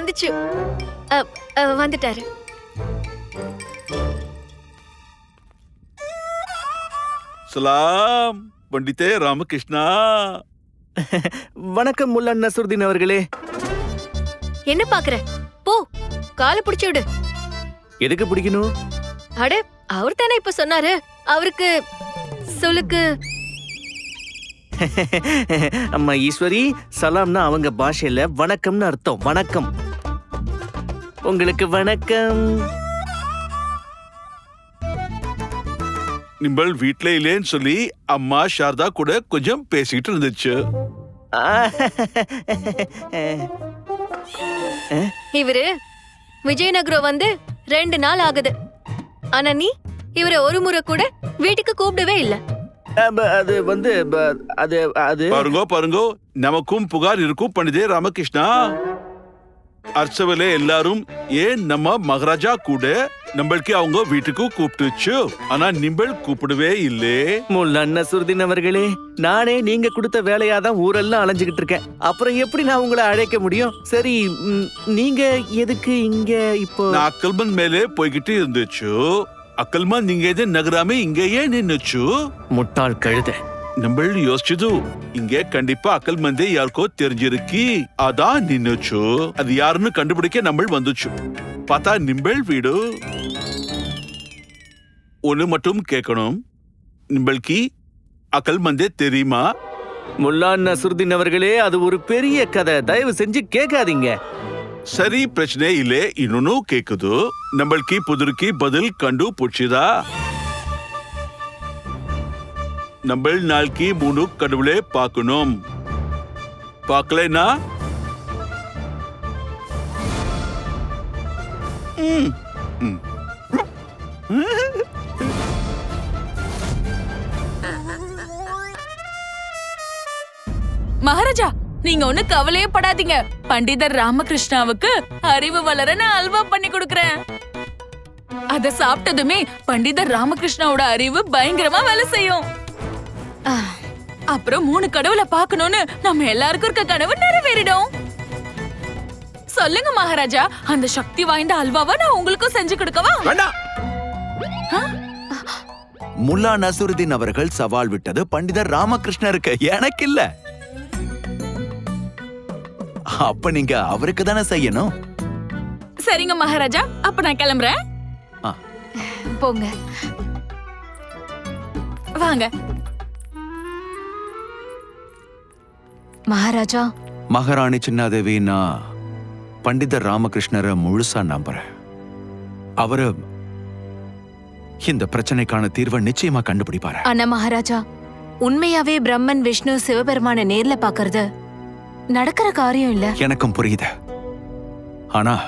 வந்துச்சு. வந்துட்டாரு. சலாம் பண்டிதே ராமகிருஷ்ணா. வணக்கம் முல்லா நசுருதீன் அவர்களே. என்ன பாக்குற? போ காலை புடிச்சு விடு. எதுக்கு பிடிக்கணும்? அட அவர் தானே இப்ப சொன்னாரு. அவருக்கு சொல்லுக்கு. அம்மா ஈஸ்வரி சலாம்னா அவங்க பாஷையில வணக்கம்னு அர்த்தம். வணக்கம். உங்களுக்கு வணக்கம். நிம்பள் வீட்ல இல்லேன்னு சொல்லி அம்மா சாரதா கூட கொஞ்சம் பேசிட்டு இருந்துச்சு. இவரு விஜயநகரம் வந்து ரெண்டு நாள் ஆகுது. ஆனா நீ இவரை ஒரு முறை கூட வீட்டுக்கு கூப்பிடவே இல்ல. அது வந்து அது அது பாருங்கோ பாருங்கோ நமக்கும் புகார் இருக்கும் பண்டிதே ராமகிருஷ்ணா. அர்ச்சவலே எல்லாரும் ஏன் நம்ம மகாராஜா கூட நம்மளுக்கு அவங்க வீட்டுக்கு கூப்பிட்டுச்சு? ஆனா நிம்பள் கூப்பிடவே இல்லே. முல்லா நசுருதீன் அவர்களே நானே நீங்க கொடுத்த வேலையா தான் ஊரெல்லாம் அலைஞ்சுகிட்டு இருக்கேன். அப்புறம் எப்படி நான் உங்களை அழைக்க முடியும்? சரி ம், நீங்க எதுக்கு இங்க இப்போ நான் அக்கல்மன் மேலே போய்கிட்டு இருந்துச்சு. அக்கல்மன் நீங்க எது நகராம இங்கேயே நின்னுச்சு. முட்டாள் கழுத. நம்ம யோசிச்சது. இங்க கண்டிப்பா அக்கல் மந்தே யாருக்கோ தெரிஞ்சிருக்கி. அதான் நின்னுச்சு. அது யாருன்னு கண்டுபிடிக்க நம்ம வந்துச்சு. பார்த்தா நிம்பள் வீடு. ஒண்ணு மட்டும் கேட்கணும் நிம்பள்க்கு அக்கல் மந்தே தெரியுமா? முல்லா நசுருதீன் அவர்களே அது ஒரு பெரிய கதை. தயவு செஞ்சு கேட்காதீங்க. சரி பிரச்சனை இல்லே. இன்னொன்னு கேக்குது. நம்மளுக்கு புதிருக்கு பதில் கண்டு பிடிச்சதா நம்ம நாளைக்கு மூணு கடவுளே பார்க்கணும். பார்க்கலனா மகாராஜா நீங்க ஒண்ணு கவலையே படாதீங்க. பண்டிதர் ராமகிருஷ்ணாவுக்கு அறிவு வளர நான் அல்வா பண்ணி கொடுக்கறேன். அத சாப்பிட்டதுமே பண்டிதர் ராமகிருஷ்ணாவோட அறிவு பயங்கரமா வேலை செய்யும். அப்புறம் மூணு கடவுளை பார்க்கணும்னு நம்ம எல்லாருக்கும் இருக்க கனவு நிறைவேறிடும். சொல்லுங்க மகாராஜா அந்த சக்தி வாய்ந்த அல்வாவை நான் உங்களுக்கும் செஞ்சு கொடுக்கவா? வேண்டாம் முல்லா நசுருதீன் அவர்கள் சவால் விட்டது பண்டிதர் ராமகிருஷ்ணருக்கு. எனக்கு இல்ல அப்ப நீங்க அவருக்கு தானே செய்யணும்? சரிங்க மகாராஜா அப்ப நான் கிளம்புறேன். போங்க. வாங்க. மகாராஜா. மகாராணி சின்னாதேவி நான் பண்டிதர் ராமகிருஷ்ணரை முழுசா நம்புறேன். அவரு இந்த பிரச்சனைக்கான தீர்வை நிச்சயமா கண்டுபிடிப்பாரு. ஆனா மகாராஜா உண்மையாவே பிரம்மன் விஷ்ணு சிவபெருமான நேர்ல பாக்குறது நடக்கிற காரியம் இல்ல. எனக்கும் புரியுது. ஆனா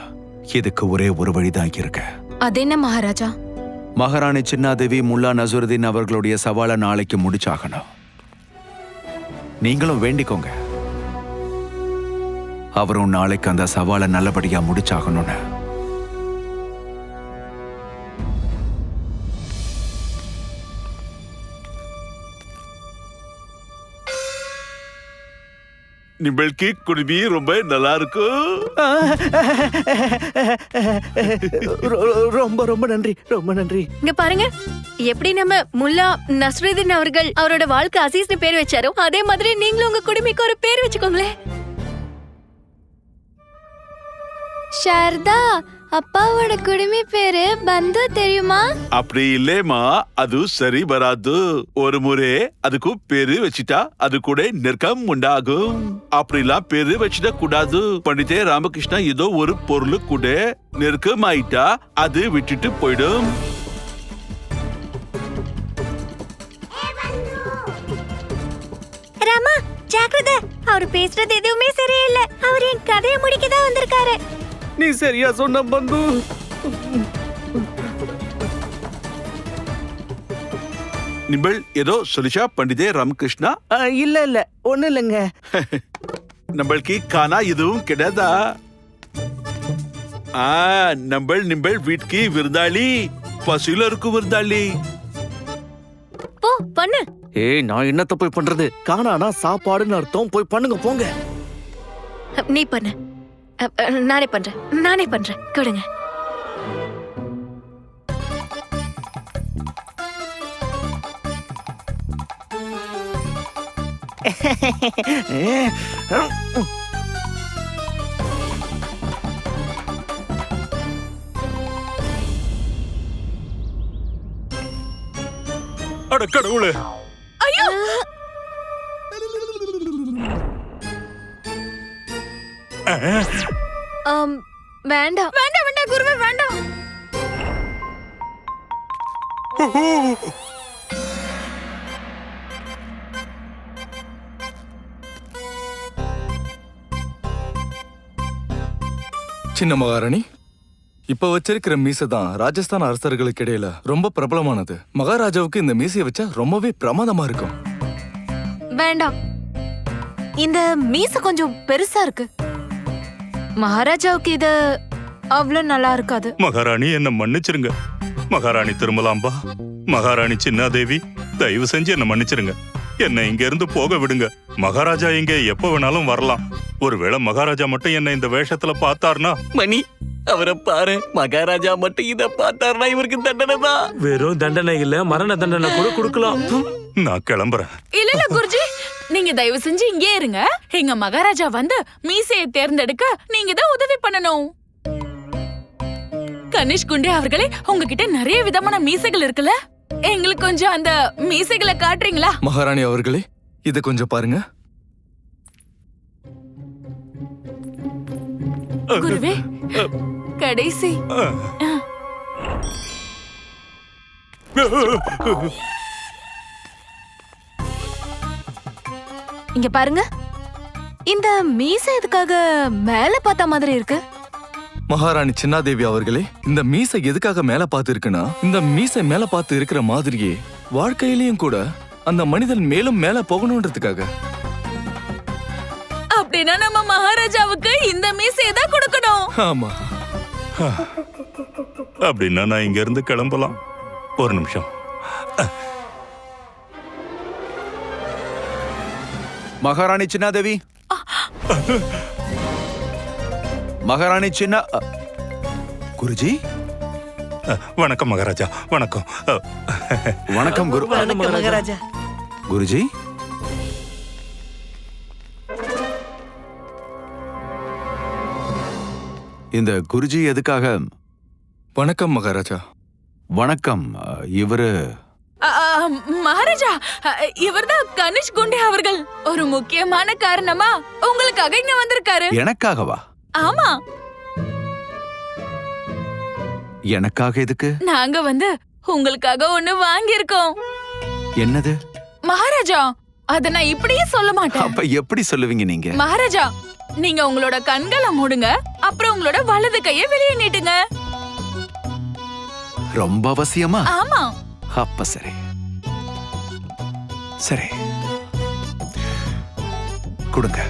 இதுக்கு ஒரே ஒரு வழிதான் இருக்கு. அது என்ன மகாராஜா? மகாராணி சின்னாதேவி முல்லா நசுருதீன் அவர்களுடைய சவாலை நாளைக்கு முடிச்சாகணும். நீங்களும் வேண்டிக்கோங்க. அவரும் நாளைக்கு அந்த சவாலை நல்லபடியா முடிச்சாகணும்னு. நிம்பளுக்கு குடுமி ரொம்ப நல்லா இருக்கும் ரொம்ப ரொம்ப நன்றி ரொம்ப நன்றி. இங்க பாருங்க. எப்படி நம்ம முல்லா நஸ்ருதீன் அவர்கள் அவரோட வாழ்க்கை அசீஸ்னு பேர் வச்சாரோ அதே மாதிரி நீங்களும் உங்க குடும்பிக்கு ஒரு பேர் வச்சுக்கோங்களேன். சாரதா அப்பாவோட குடுமி பேரு பந்து தெரியுமா? அப்படி இல்லேமா அது சரி வராது. ஒரு முறை அதுக்கு பேரு வச்சிட்டா அது கூட நெருக்கம் உண்டாகும். அப்படிலாம் பேரு வச்சிட கூடாது. பண்டிதே ராமகிருஷ்ணா ஏதோ ஒரு பொருள் கூட நெருக்கம் ஆயிட்டா அது விட்டுட்டு போயிடும். ராமா ஜாக்கிரதை. அவர் பேசுறது எதுவுமே சரியில்லை. அவர் என் கதையை முடிக்க தான் வந்திருக்காரு. நீ சரியா சொன்ன பந்து. நிம்பள் ஏதோ சொல்லிச்சா பண்டிதே ராமகிருஷ்ணா? இல்ல இல்ல. ஒண்ணு இல்லைங்க. நம்மளுக்கு காணா எதுவும் கிடையாதா? ஆ நம்பள் நிம்பள் வீட்டுக்கு விருந்தாளி. பசியில இருக்கும் விருந்தாளி. போ பண்ணு. ஏய் நான் என்னத்த போய் பண்றது? காணானா சாப்பாடுன்னு அர்த்தம். போய் பண்ணுங்க போங்க. நீ பண்ணு. நானே பண்றேன். நானே பண்றேன். கொடுங்க. அட கடவுளே. வேண்டாம் வேண்டாம் வேண்டாம் குருவே வேண்டாம் சின்ன மகாராணி இப்ப வச்சிருக்கிற மீசை தான் ராஜஸ்தான் அரசர்களுக்கு இடையில ரொம்ப பிரபலமானது மகாராஜாவுக்கு இந்த மீசையை வச்சா ரொம்பவே பிரமாதமா இருக்கும் வேண்டாம் இந்த மீச கொஞ்சம் பெருசா இருக்கு மகாராஜாவுக்கு இது அவ்வளவு நல்லா இருக்காது. மகாராணி என்ன மன்னிச்சிருங்க. மகாராணி திருமலாம்பா மகாராணி சின்னாதேவி தயவு செஞ்சு என்ன மன்னிச்சிருங்க. என்னை இங்க இருந்து போக விடுங்க. மகாராஜா இங்க எப்ப வேணாலும் வரலாம். ஒருவேளை மகாராஜா மட்டும் என்ன இந்த வேஷத்துல பார்த்தார்னா? மணி அவரை பாரு. மகாராஜா மட்டும் இத பார்த்தாருன்னா இவருக்கு தண்டனை தான். வெறும் தண்டனை இல்ல மரண தண்டனை கூட கொடுக்கலாம். நான் கிளம்புறேன். இல்ல இல்ல குருஜி. நீங்க தயவு செஞ்சு இங்கே இருங்க. எங்க மகாராஜா வந்து மீசையை தேர்ந்தெடுக்க நீங்க தான் உதவி பண்ணணும். கணேஷ் குண்டே அவர்களே உங்ககிட்ட நிறைய விதமான மீசைகள் இருக்குல்ல? எங்களுக்கு கொஞ்சம் அந்த மீசைகளை காட்டுறீங்களா? மகாராணி அவர்களே இத கொஞ்சம் பாருங்க. குருவே கடைசி. இங்க பாருங்க. இந்த மீச எதுக்காக மேல பார்த்த மாதிரி இருக்கு? மகாராணி சின்னாதேவி அவர்களே இந்த மீசை எதுக்காக மேல பார்த்து இருக்குன்னா இந்த மீசை மேல பார்த்து இருக்கிற மாதிரியே வாழ்க்கையிலயும் கூட அந்த மனிதன் மேலும் மேல போகணுன்றதுக்காக. அப்படின்னா நம்ம மகாராஜாவுக்கு இந்த மீசையை தான் கொடுக்கணும். ஆமா. அப்படின்னா நான் இங்க இருந்து கிளம்பலாம். ஒரு நிமிஷம். மகாராணி சின்னாதேவி மகாராணி சின்ன குருஜி? வணக்கம் மகாராஜா வணக்கம். வணக்கம் குரு மகாராஜா. குருஜி? இந்த குருஜி எதுக்காக? வணக்கம் மகாராஜா. வணக்கம் இவரு மகாராஜா இவர்தான் கணேஷ் குண்டே அவர்கள். ஒரு முக்கியமான காரணமா உங்களுக்காக இங்க வந்திருக்காரு. எனக்காகவா? ஆமா. எனக்காக எதுக்கு? நாங்க வந்து உங்களுக்காக ஒண்ணு வாங்கியிருக்கோம். என்னது? மகாராஜா அத நான் இப்படியே சொல்ல மாட்டேன். அப்ப எப்படி சொல்லுவீங்க நீங்க? மகாராஜா நீங்க உங்களோட கண்களை மூடுங்க அப்புறம் உங்களோட வலது கையை வெளியே நீட்டுங்க. ரொம்ப அவசியமா? ஆமா. அப்ப சரி. சரி. கொடுங்க.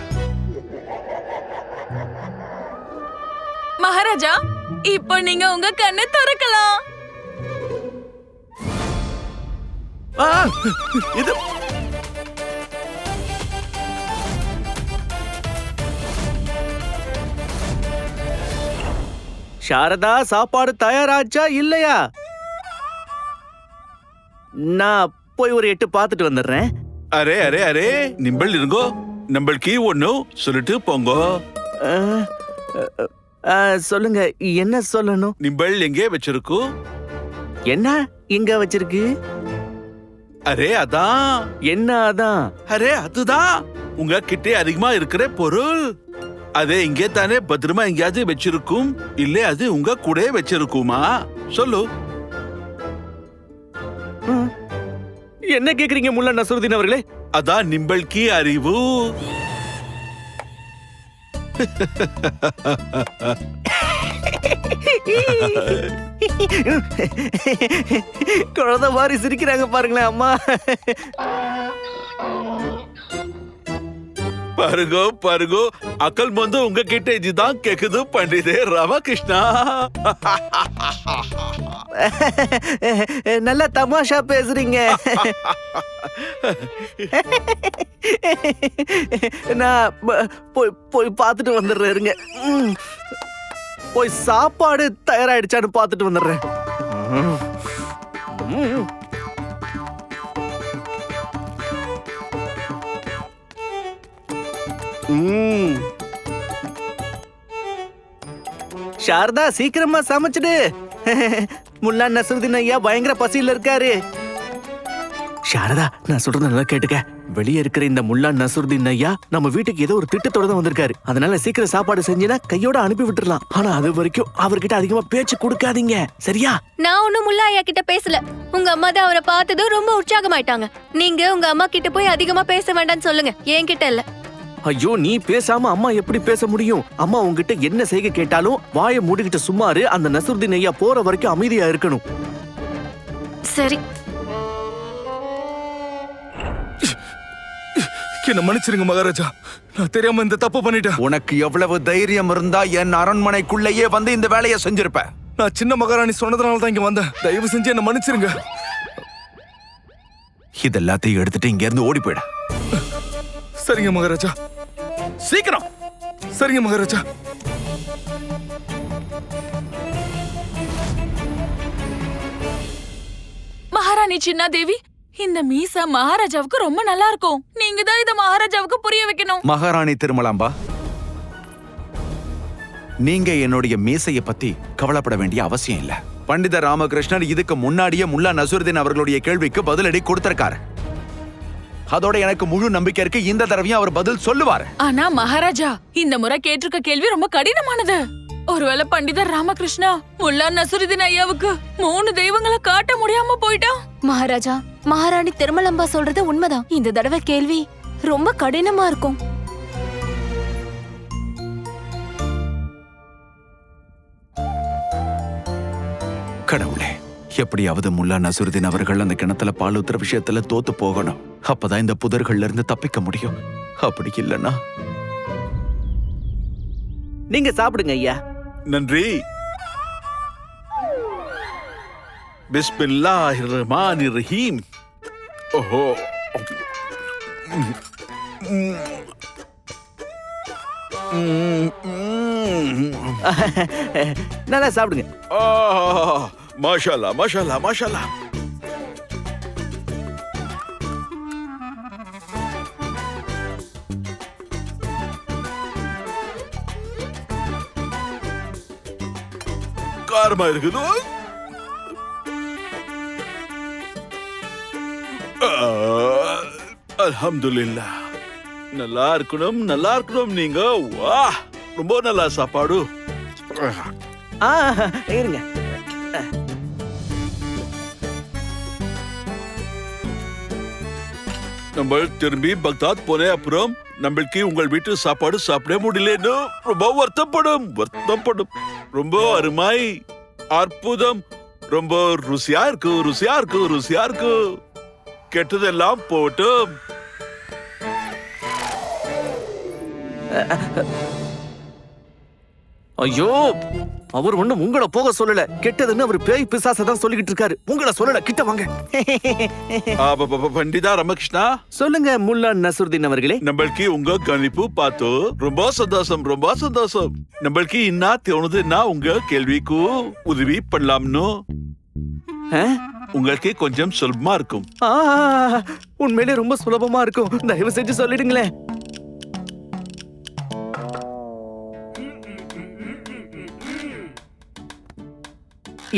மகாராஜா இப்போ நீங்க உங்க கண்ணை திறக்கலாம். இது சாரதா சாப்பாடு தயாராச்சா இல்லையா? நான் போய் ஒரு எட்டு பார்த்துட்டு வந்துடுறேன். அரே அரே அரே நிம்பள் இருங்கோ. நம்மளுக்கு ஒண்ணு சொல்லிட்டு போங்கோ. ஆ, ஆ, சொல்லுங்க என்ன சொல்லணும்? நிம்பள் எங்கே வச்சிருக்கு? என்ன இங்க வச்சிருக்கு? அரே அதான். என்ன அதான்? அரே அதுதான். உங்க கிட்டே அதிகமா இருக்கிற பொருள். அதே இங்கே தானே பத்திரமா எங்கேயாவது வச்சிருக்கும். இல்ல அது உங்க கூட வச்சிருக்குமா? சொல்லு. என்ன கேக்குறீங்க முல்ல நசருதீன் அவர்களே? அதான் நிம்பள்கி அறிவு. குழந்தை மாதிரி சிரிக்கிறாங்க பாருங்களேன் அம்மா. பாருங்க பாருங்க. அக்கல் வந்து உங்ககிட்ட இதுதான் கேக்குது பண்டிதே ராமகிருஷ்ணா. நல்லா தமாஷா பேசுறீங்க. நான் போய் போய் பார்த்துட்டு ம். போய் சாப்பாடு தயாராயிடுச்சான்னு பார்த்துட்டு வந்துடுறேன். சாரதா சீக்கிரமா சமைச்சிடு. முல்லா நசருதீன் ஐயா பயங்கர பசியில இருக்காரு. சாரதா நான் சொல்றது நல்லா கேட்டுக்க. வெளியே இருக்கிற இந்த முல்லா நசருதீன் ஐயா நம்ம வீட்டுக்கு ஏதோ ஒரு திட்டத்தோட தான் வந்திருக்காரு. அதனால சீக்கிரம் சாப்பாடு செஞ்சுனா கையோட அனுப்பி விட்டுறலாம். ஆனா அது வரைக்கும் அவர்கிட்ட அதிகமா பேச்சு கொடுக்காதீங்க. சரியா? நான் ஒண்ணும் முல்லா ஐயா கிட்ட பேசல. உங்க அம்மா தான் அவரை பார்த்ததும் ரொம்ப உற்சாகமாயிட்டாங்க. நீங்க உங்க அம்மா கிட்ட போய் அதிகமா பேச வேண்டாம்னு சொல்லுங்க. என்கிட்ட இல்ல. ஐயோ நீ பேசாம அம்மா எப்படி பேச முடியும்? அம்மா உன்கிட்ட என்ன செய்க கேட்டாலும் வாயை மூடிக்கிட்டு சும்மாரு அந்த நசருதீன் ஐயா போற வரைக்கும் அமைதியா இருக்கணும். சரி. என்ன மன்னிச்சிருங்க மகாராஜா. நான் தெரியாம இந்த தப்பு பண்ணிட்டேன். உனக்கு எவ்வளவு தைரியம் இருந்தா என் அரண்மனைக்குள்ளேயே வந்து இந்த வேலையை செஞ்சிருப்ப. நான் சின்ன மகாராணி சொன்னதுனால தான் இங்க வந்தேன். தயவு செஞ்சு என்ன மன்னிச்சிருங்க. இது எல்லாத்தையும் எடுத்துட்டு இங்க இருந்து ஓடி போயிட. சரிங்க மகாராஜா. சீக்கிரம். சரிங்க மகாராஜா. மகாராணி சின்ன தேவி இந்த மீசா மகாராஜாவுக்கு ரொம்ப நல்லா இருக்கும். நீங்க தான் இத மகாராஜாவுக்கு புரிய வைக்கணும். மகாராணி திருமலாம்பா நீங்க என்னுடைய மீசைய பத்தி கவலைப்பட வேண்டிய அவசியம் இல்ல. பண்டித ராமகிருஷ்ணன் இதுக்கு முன்னாடியே முல்லா நசுருதீன் அவர்களுடைய கேள்விக்கு பதிலடி கொடுத்திருக்காரு. அதோட எனக்கு முழு நம்பிக்கை இருக்கு. இந்த தடவையும் அவர் பதில் சொல்லுவாரு. ஆனா மகாராஜா இந்த முறை கேட்டிருக்க கேள்வி ரொம்ப கடினமானது. ஒருவேளை பண்டிதர் ராமகிருஷ்ணா முல்லா நசுருதீன் ஐயாவுக்கு மூணு தெய்வங்களை காட்ட முடியாம போயிட்டா? மகாராஜா மகாராணி திருமலம்பா சொல்றது உண்மைதான். இந்த தடவை கேள்வி ரொம்ப கடினமா இருக்கும். எப்படியாவது முல்லா நசுருதீன் அவர்கள் அந்த கிணத்துல பால் ஊத்துற விஷயத்துல தோத்து போகணும். அப்பதான் இந்த புதர்கள்ல இருந்து தப்பிக்க முடியும். அப்படி இல்லைன்னா நீங்க சாப்பிடுங்க ஐயா. நன்றி. பிஸ்மில்லாஹிர் ரஹ்மானிர் ரஹீம். ஓஹோ. நல்லா சாப்பிடுங்க. மாஷாலா மாஷாலா மாஷாலா காரமா இருக்குது அல்ஹம்துலில்லா. நல்லா இருக்கணும் நல்லா இருக்கணும் நீங்க. வா ரொம்ப நல்லா சாப்பாடு. இருங்க. நம்ம திரும்பி பக்தாத் போன அப்புறம் நம்மளுக்கு உங்கள் வீட்டு சாப்பாடு சாப்பிட முடியலன்னு ரொம்ப வருத்தப்படும் வருத்தப்படும். ரொம்ப அருமை அற்புதம். ரொம்ப ருசியா இருக்கு ருசியா இருக்கு ருசியா இருக்கு. கெட்டதெல்லாம் போட்டும். ஐயோ அவர் ஒண்ணும் உங்களை போக சொல்லல. கெட்டதுன்னு அவர் பேய் பிசாச தான் சொல்லிக்கிட்டு இருக்காரு. உங்களை சொல்லல கிட்ட வாங்க. பண்டிதா ரமகிருஷ்ணா. சொல்லுங்க முல்லா நசுருதீன் அவர்களே. நம்மளுக்கு உங்க கணிப்பு பார்த்து ரொம்ப சந்தோஷம் ரொம்ப சந்தோஷம். நம்மளுக்கு என்ன தோணுதுன்னா உங்க கேள்விக்கு உதவி பண்ணலாம்னு? உங்களுக்கு கொஞ்சம் சுலபமா இருக்கும். உண்மையிலே ரொம்ப சுலபமா இருக்கும். தயவு செஞ்சு சொல்லிடுங்களேன்.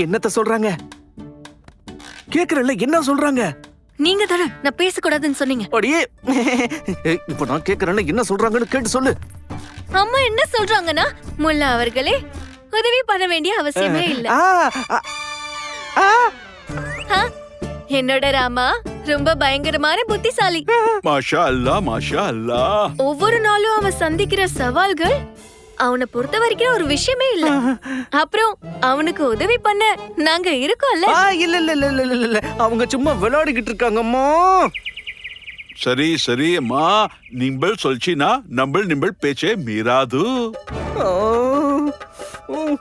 என்னத்த சொல்றாங்க? கேக்குறல்ல என்ன சொல்றாங்க? நீங்க தானே நான் பேசக்கூடாதுன்னு சொன்னீங்க. அடியே இப்ப நான் கேக்குறேன்ல என்ன சொல்றாங்கன்னு கேட்டு சொல்லு. அம்மா என்ன சொல்றாங்கன்னா முல்லா அவர்களே உதவி பண்ண வேண்டிய அவசியமே இல்ல. என்னோட ராமா ரொம்ப பயங்கரமான புத்திசாலி. மாஷா அல்லா மாஷா அல்லா ஒவ்வொரு நாளும் அவன் சந்திக்கிற சவால்கள் அவனை பொறுத்த வரைக்கும் ஒரு விஷயமே இல்ல. அப்புறம் அவனுக்கு உதவி பண்ண நாங்க இருக்கோம்ல. ஆ, இல்ல இல்ல இல்ல இல்ல இல்ல, அவங்க சும்மா விளையாடிக்கிட்டு இருக்காங்கம்மா. சரி சரி அம்மா. நிம்பள் சொல்ச்சினா நம்பள் நிம்பள் பேச்சே மீறாது. ஓ, உம்.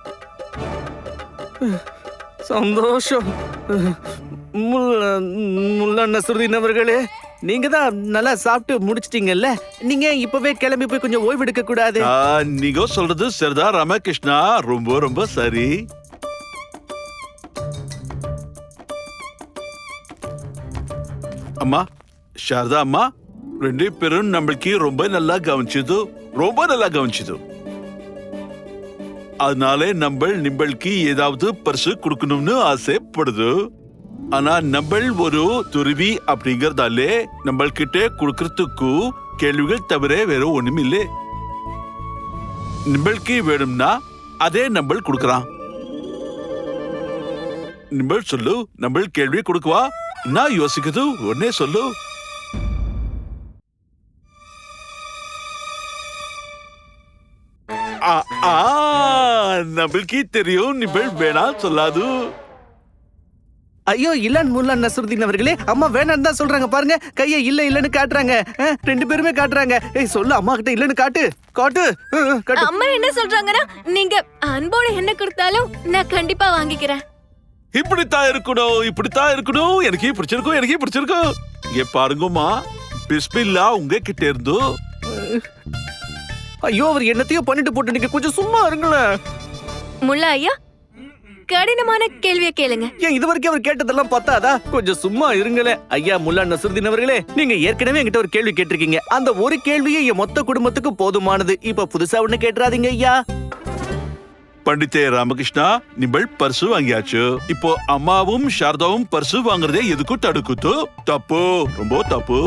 சந்தோஷம். முல்ல முல்லா நசுருதீன் அவர்களே நீங்க தான் நல்லா சாப்பிட்டு முடிச்சிட்டீங்கல்ல? நீங்க இப்பவே கிளம்பி போய் கொஞ்சம் ஓய்வு எடுக்க கூடாது. நீங்க சொல்றது சரிதா ராமகிருஷ்ணா. ரொம்ப ரொம்ப சரி. அம்மா சாரதா அம்மா ரெண்டு பேரும் நம்மளுக்கு ரொம்ப நல்லா கவனிச்சது ரொம்ப நல்லா கவனிச்சது. அதனாலே நம்ம நிம்பளுக்கு ஏதாவது பரிசு கொடுக்கணும்னு ஆசைப்படுது. ஆனா நம்மள் ஒரு துருவி அப்படிங்கறதாலே நம்மள்கிட்ட கொடுக்கறதுக்கு கேள்விகள் தவிர வேற ஒண்ணும் இல்ல நிம்பளுக்கு வேணும்னா அதே நம்ம கொடுக்கறான் நிம்பள் சொல்லு நம்ம கேள்வி கொடுக்குவா? நான் யோசிக்குது உடனே சொல்லு. ஆ, ஆ, நம்மளுக்கு தெரியும் நிம்பள் வேணா சொல்லாது. ஐயோ இல்லன்னு முல்லா நசுருதீன் அவர்களே அம்மா வேணான்னு தான் சொல்றாங்க பாருங்க. கையை இல்ல இல்லன்னு காட்டுறாங்க. ரெண்டு பேருமே காட்டுறாங்க. ஏய் சொல்லு அம்மா கிட்ட இல்லன்னு காட்டு. காட்டு. காட்டு. அம்மா என்ன சொல்றாங்கன்னா நீங்க அன்போட என்ன கொடுத்தாலும் நான் கண்டிப்பா வாங்கிக்கிறேன். இப்படித்தான் இருக்கணும் இப்படித்தான் இருக்கணும். எனக்கு பிடிச்சிருக்கும் எனக்கு பிடிச்சிருக்கும் இங்க பாருங்கம்மா பிஸ்மில்லா உங்க கிட்ட இருந்து. ஐயோ அவர் என்னத்தையும் பண்ணிட்டு போட்டு நீங்க கொஞ்சம் சும்மா இருங்களேன். முல்லா ஐயா கடினமான கேள்வியை கேளுங்க. ஏன் இது வரைக்கும் அவர் கேட்டதெல்லாம் பத்தாதா? கொஞ்சம் சும்மா இருங்களேன். ஐயா முல்லா நசுருதீன் அவர்களே நீங்க ஏற்கனவே என்கிட்ட ஒரு கேள்வி கேட்டிருக்கீங்க. அந்த ஒரு கேள்வியே என் மொத்த குடும்பத்துக்கு போதுமானது. இப்ப புதுசா ஒண்ணு கேட்டுறாதீங்க ஐயா. பண்டிதே ராமகிருஷ்ணா நிம்பள் பர்சு வாங்கியாச்சு. இப்போ அம்மாவும் சாரதாவும் பர்சு வாங்குறதே எதுக்கும் தடுக்குது தப்பு ரொம்ப தப்பு.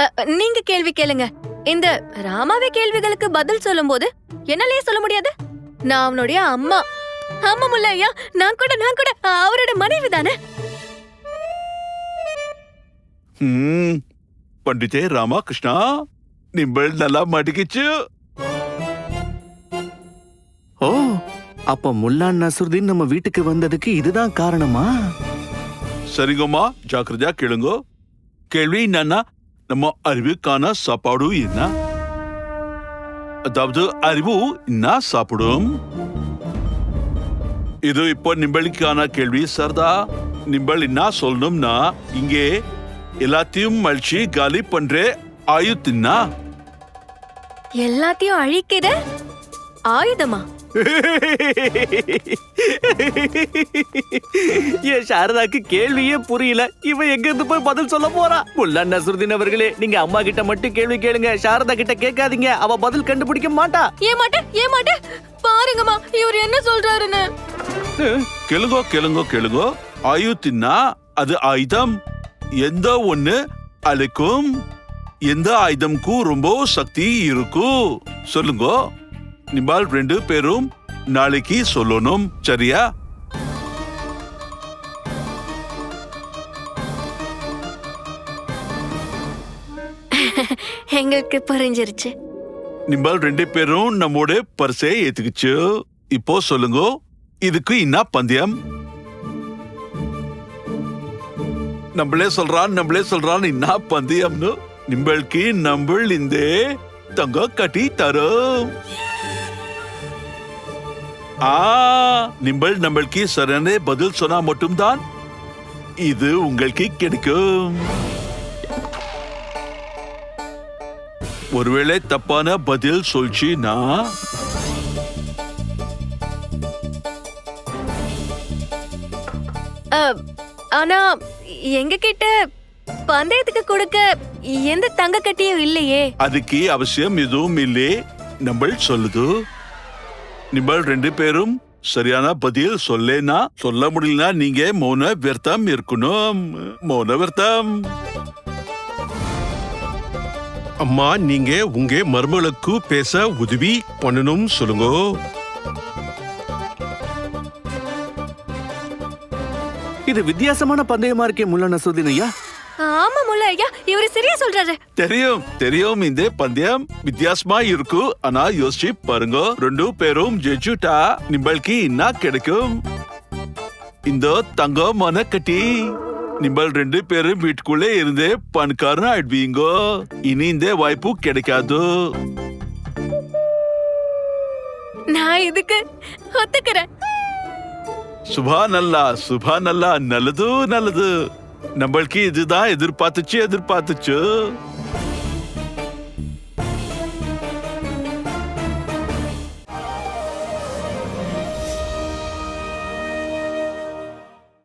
அ, நீங்க கேள்வி கேளுங்க. இந்த ராமாவே கேள்விகளுக்கு பதில் சொல்லும்போது என்னாலயே சொல்ல முடியாது? நான் அவனுடைய அம்மா. ஆமா முல்ல ஐயா நான் கூட நான் கூட அவரோட மனைவி தானே? ஹம், பண்டிதே ராமகிருஷ்ணா நிம்பள் நல்லா மாட்டிக்கிச்சு ஓ அப்ப முல்லா நசுருதீன் நம்ம வீட்டுக்கு வந்ததுக்கு இதுதான் காரணமா? சரிங்கம்மா ஜாக்கிரதையா கேளுங்க. கேள்வி என்னன்னா நம்ம அறிவுக்கான சாப்பாடு என்ன? அதாவது அறிவு என்ன சாப்பிடும்? இது இப்போ நிம்பளுக்கான கேள்வி சர்தா. நிம்பள் என்ன சொல்லணும்னா இங்கே எல்லாத்தையும் மழிச்சு காலி பண்ற ஆயுத்தின்னா எல்லாத்தையும் அழிக்கிற ஆயுதமா? ஏன் சாரதாக்கு கேள்வியே புரியல? இவ எங்க இருந்து போய் பதில் சொல்ல போறா? முல்லா நசுருதீன் அவர்களே நீங்க அம்மா கிட்ட மட்டும் கேள்வி கேளுங்க. சாரதா கிட்ட கேட்காதீங்க. அவ பதில் கண்டுபிடிக்க மாட்டா. ஏமாட்ட ஏமாட்ட. பாருங்கம்மா இவர் என்ன சொல்றாருன்னு. கேளுங்கோ கேளுங்கோ கேளுங்கோ. ஆயுத்தின்னா அது ஆயுதம். எந்த ஒண்ணு அழைக்கும்? எந்த ஆயுதம்க்கும் ரொம்ப சக்தி இருக்கும் சொல்லுங்கோ. நிம்பால் ரெண்டு பேரும் நாளைக்கு சொல்லணும். சரியா? எங்களுக்கு புரிஞ்சிருச்சு நிம்பால் ரெண்டு பேரும் நம்மோட பரிசையை ஏத்துக்குச்சு. இப்போ சொல்லுங்க இதுக்கு என்ன பந்தயம்? நம்மளே சொல்றான் நம்மளே சொல்றான் என்ன பந்தயம்னு. நிம்பளுக்கு நம்பள் இந்த தங்க கட்டி தரும். ஆ நிம்பள் நம்மளுக்கு சரியான பதில் சொன்னா மட்டும்தான். இது உங்களுக்கு கிடைக்கும். ஒருவேளை தப்பான பதில் சொல்ச்சினா அ, ஆனா எங்க கிட்ட பந்தயத்துக்கு கொடுக்க எந்த தங்க கட்டியும் இல்லையே. அதுக்கு அவசியம் எதுவும் இல்லை. நம்மள் சொல்லுது. நிம்பள் ரெண்டு பேரும் சரியான பதில் சொல்லேனா? சொல்ல முடியலனா நீங்க மௌன விரதம் இருக்கணும். மௌன விரதம். அம்மா நீங்க உங்க மருமகளுக்கு பேச உதவி பண்ணணும் சொல்லுங்க. இது வித்தியாசமான பந்தயமா இருக்கே முல்லா நசுருதீன் ஐயா. ஆமா முல்ல ஐயா இவரு சரியா சொல்றாரு. தெரியும் தெரியும் இந்த பந்தயம் வித்தியாசமா இருக்கு. ஆனா யோசிச்சு பாருங்க ரெண்டு பேரும் ஜெயிச்சுட்டா நிம்பளுக்கு என்ன கிடைக்கும்? இந்த தங்கமான கட்டி. நிம்பல் ரெண்டு பேரும் வீட்டுக்குள்ளே இருந்தே பணக்காரன் ஆயிடுவீங்கோ. இனி இந்த வாய்ப்பு கிடைக்காது. நான் இதுக்கு ஒத்துக்கிறேன். சுபா நல்லா சுபா நல்லா நல்லது நல்லது. நம்மளுக்கு இதுதான் எதிர்பார்த்துச்சு எதிர்பார்த்துச்சு.